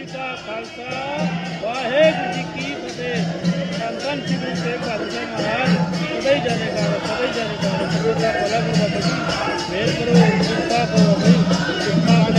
ਜੀ ਕਾ ਖਾਲਸਾ ਵਾਹਿਗੁਰੂ ਜੀ ਕੀ ਫਤਿਹ ਧੰਨ ਧੰਨ ਸ੍ਰੀ ਗੁਰੂ ਤੇਗ ਬਹਾਦਰ ਸਾਹਿਬ ਮਹਾਰਾਜ ਸਦਾ ਹੀ ਜਾਣੇਗਾ ਸਦਾ ਹੀ ਜਾਣੇਗਾ ਸਦਾ ਦਾ ਭਲਾ ਕਰੋ ਬਾਬਾ ਜੀ ਮੇਰ ਕਰੋ ਕਿਰਪਾ ਕਰੋ ਬਾਬਾ ਜੀ ਕਿਰਪਾ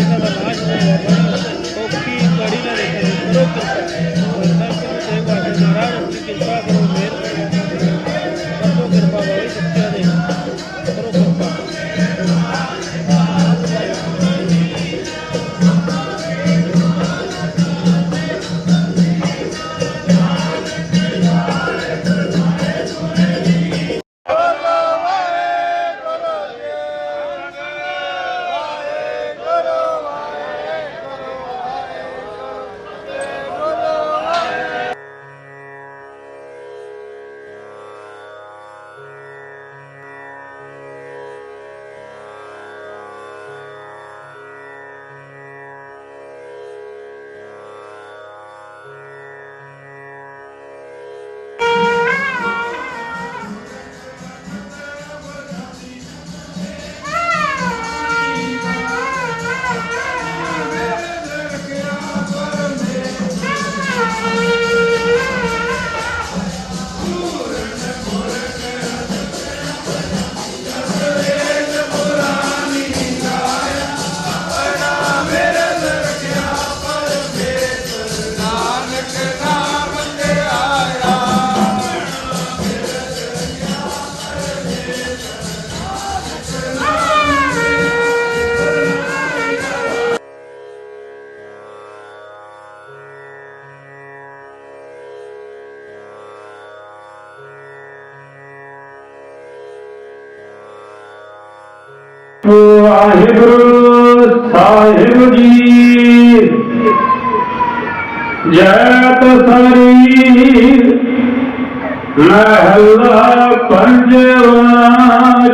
ਵਾਹਿਗੁਰੂ ਸਾਹਿਬ ਜੀ। ਜੈਤ ਸਰੀ ਮਹਲਾ ਪੰਜਵਾ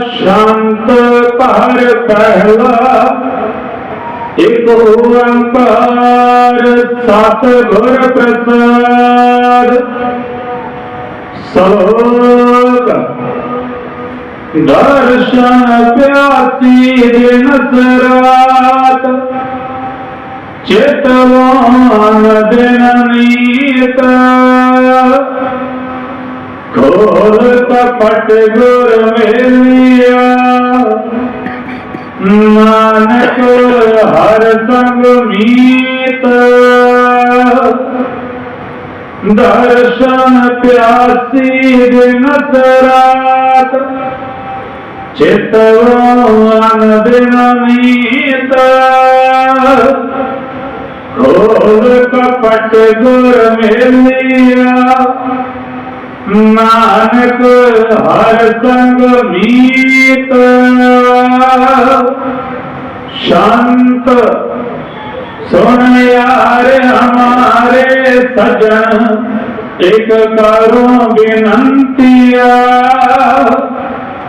ਸ਼ਾਂਤ ਪਰ ਪਹਿਲਾ। ਇਕ ਓੰਕਾਰ, ਸਤ ਗੁਰ ਪ੍ਰਸਾਦ। ਸਲੋਕ दर्शन प्यासी दिनसरात दिन नीत खोल कपट गुर मिलिया नानक हर संग मीत दर्शन प्यासी दिन सरात ਚਿਤਵਾਨ ਦਿਨ ਮੀਤ ਖੋਲ ਕਪਟ ਗੁਰ ਮੇਲਿਆ। ਨਾਨਕ ਹਰ ਸੰਗ ਮੀਤ। ਸ਼ਾਂਤ ਸੁਣ ਯਾਰ ਹਮਾਰੇ ਸਜਣ। ਇੱਕ ਕਰੋ ਬੇਨੰਤੀਆ।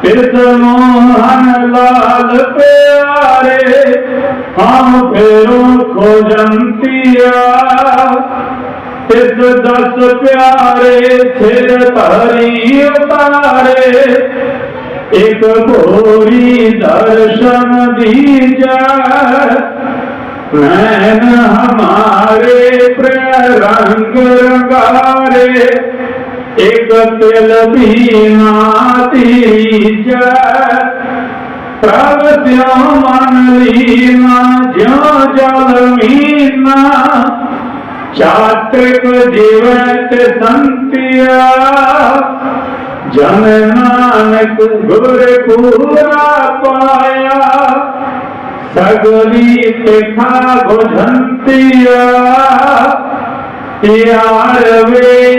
ਤਿਸ ਮੋਹਨ ਲਾਲ ਪਿਆਰੇ ਹਮ ਫੇਰੋ ਖੋਜੰਤੀਆ। ਤਿਸ ਦਸ ਪਿਆਰੇ, ਸਿਰ ਧਰੀ ਉਤਾਰੇ। ਇੱਕ ਭੋਰੀ ਦਰਸ਼ਨ ਦੀਜੈ, ਨੈਣ ਹਮਾਰੇ, ਪ੍ਰਿਯ ਰੰਗ ਰੰਗਾਰੇ। एकल भीमाती प्रभ मन लीना ज्यो जल मीना चात्रिक जीवित संतिया जन नानक गुर पूरा पाया सगली तिखा बुझंतिया यार वे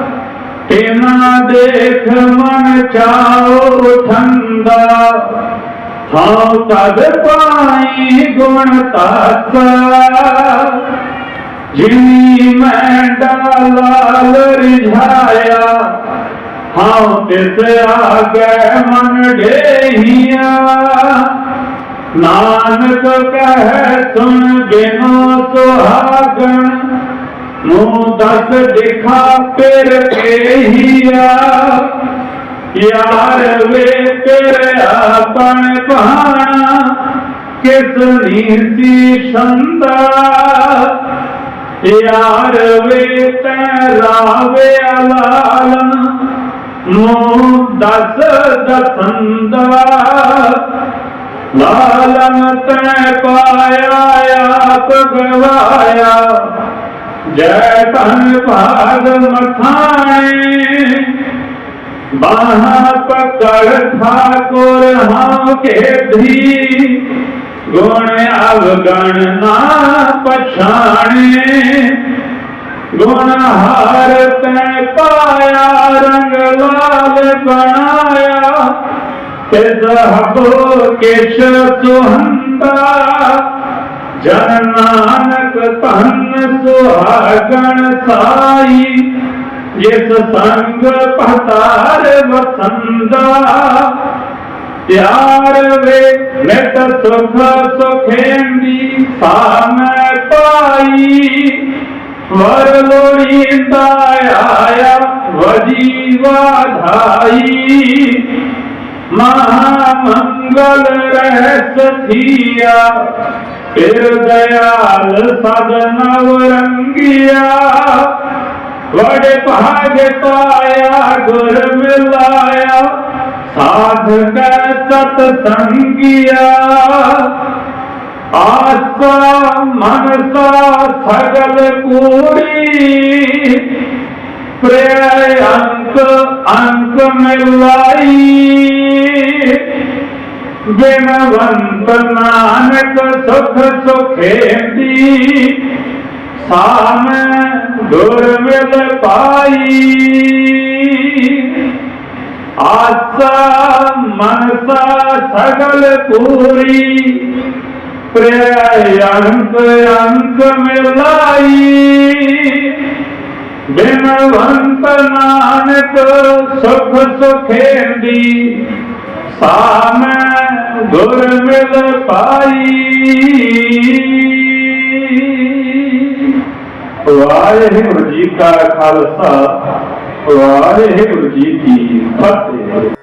तेना देख मन चाओ ठंडा। हाँ तद पाई गुण जिनी मैं डाल रिझाया हाँ तिस आगे मन डेहिया नानक कह, सुन बिनो सुहागण ਨੂੰ ਦਸ ਦਿਖਾ ਪਿਰ ਕੇਹੀਆ ਯਾਰ ਵੇ ਤੇਰੇ ਆਪਣ ਭਾਣਾ ਕਿਸ ਨੀਤੀ ਸੰਦਾ ਯਾਰ ਵੇ ਤੈ ਰਾਵੇ ਅਲਾਲਨ ਨੂੰ ਦਸ ਦਸੰਦਾ ਲਾਲਨ ਤੈ ਪਾਇਆ ਆਪ ਗਵਾਇਆ जय तन पाद मथाए बाहा पकड़ ठाकुर हाँ के भी, गुण अवगण ना पछाणे। गुण हार तै पाया, रंग लाल बनाया के केश सुहंदा। जन नानक तन सुहागण साई यस संग पतार वसंदा। प्यार वे नित सुख सुखेंदी सान पाई। वर लोड़ींदा आया वजीवा धाई। महामंगल रहस थिया। फिर दयाल सदनव रंगिया बड़े भाग पाया गुर मिलाया साध सतसंगिया आस्था मनसा, सगल पूरी, प्रेय अंक अंक मिलाई जनवंत नानक सुख सुखेंदी साम दुर्विल पाई आशा मनसा सगल पूरी प्रिय अंक अंक मिलाई बिनवंत नानक सुख सुखेंदी, साम ਗੁਰ ਮਿਲ ਪਾਈ। ਵਾਹਿਗੁਰੂ ਜੀ ਕਾ ਖਾਲਸਾ ਵਾਹਿਗੁਰੂ ਜੀ ਕੀ ਫਤਿਹ।